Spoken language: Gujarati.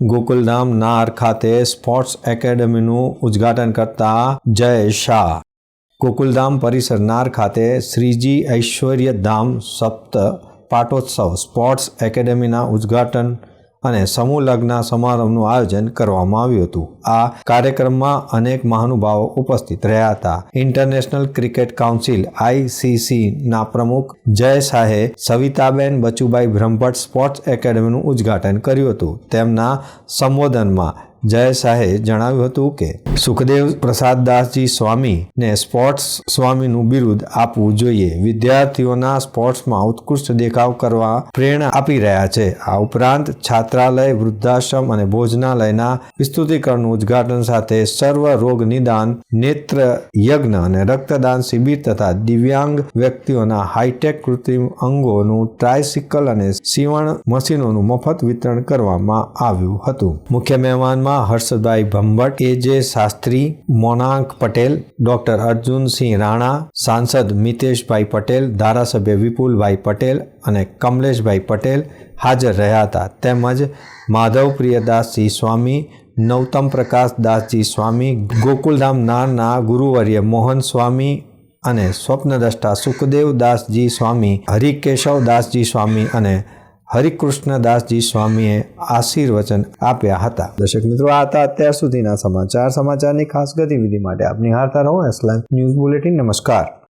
ગોકુલધામ નાર ખાતે સ્પોર્ટ્સ એકેડમીનું ઉદ્ઘાટન કરતા જય શાહ. ગોકુલધામ પરિસર નાર ખાતે શ્રીજી ઐશ્વર્યધામ સપ્ત પાટોત્સવ સ્પોર્ટ્સ એકેડમીના ઉદ્ઘાટન અને સમૂહ લગ્ન સમારંભનું આયોજન કરવામાં આવ્યું હતું. આ કાર્યક્રમમાં અનેક મહાનુભાવો ઉપસ્થિત રહ્યા હતા. ઇન્ટરનેશનલ ક્રિકેટ કાઉન્સિલ આઈસીસી ના પ્રમુખ જય શાહે સવિતાબેન બચુભાઈ બ્રહ્મભટ્ટ સ્પોર્ટ્સ એકેડમીનું ઉદ્ઘાટન કર્યું હતું. તેમના સંબોધનમાં જય શાહે જણાવ્યું હતું કે, સુખદેવ પ્રસાદદાસજી સ્વામીને સ્પોર્ટ્સ સ્વામીનું બિરુદ આપવું જોઈએ. વિદ્યાર્થીઓના સ્પોર્ટ્સમાં ઉત્કૃષ્ટ દેખાવ કરવા પ્રેરણા આપી રહ્યા છે. આ ઉપરાંત છાત્રાલય, વૃદ્ધાશ્રમ અને ભોજનાલયના વિસ્તૃતિકરણનું ઉદ્ઘાટન સાથે સર્વ રોગ નિદાન નેત્ર યજ્ઞ અને રક્તદાન શિબિર તથા દિવ્યાંગ વ્યક્તિઓના હાઈટેક કૃત્રિમ અંગોનું ટ્રાયસિકલ અને સીવણ મશીનોનું મફત વિતરણ કરવામાં આવ્યું હતું. મુખ્ય મહેમાનમાં હર્ષદભાઈ ભંભટ એ શાસ્ત્રી મોનાંક પટેલ, ડોક્ટર અર્જુનસિંહ રાણા, સાંસદ મિતેશભાઈ પટેલ, ધારાસભ્ય વિપુલભાઈ પટેલ અને કમલેશભાઈ પટેલ હાજર રહ્યા હતા. તેમજ માધવ પ્રિયદાસજી સ્વામી નૌતમ પ્રકાશ દાસજી સ્વામી, ગોકુલધામ નારના ગુરુવર્ય મોહન સ્વામી અને સ્વપ્નદ્રષ્ટા સુખદેવ દાસજી સ્વામી હરિકેશવ દાસજી સ્વામી અને હરિકૃષ્ણદાસજી સ્વામીએ આશીર્વચન આપ્યા હતા. દર્શક મિત્રો, આ હતા અત્યાર સુધીના સમાચાર. સમાચારની ખાસ ગતિવિધિ માટે આપની હારતા રહો એસ ન્યૂઝ બુલેટિન નમસ્કાર.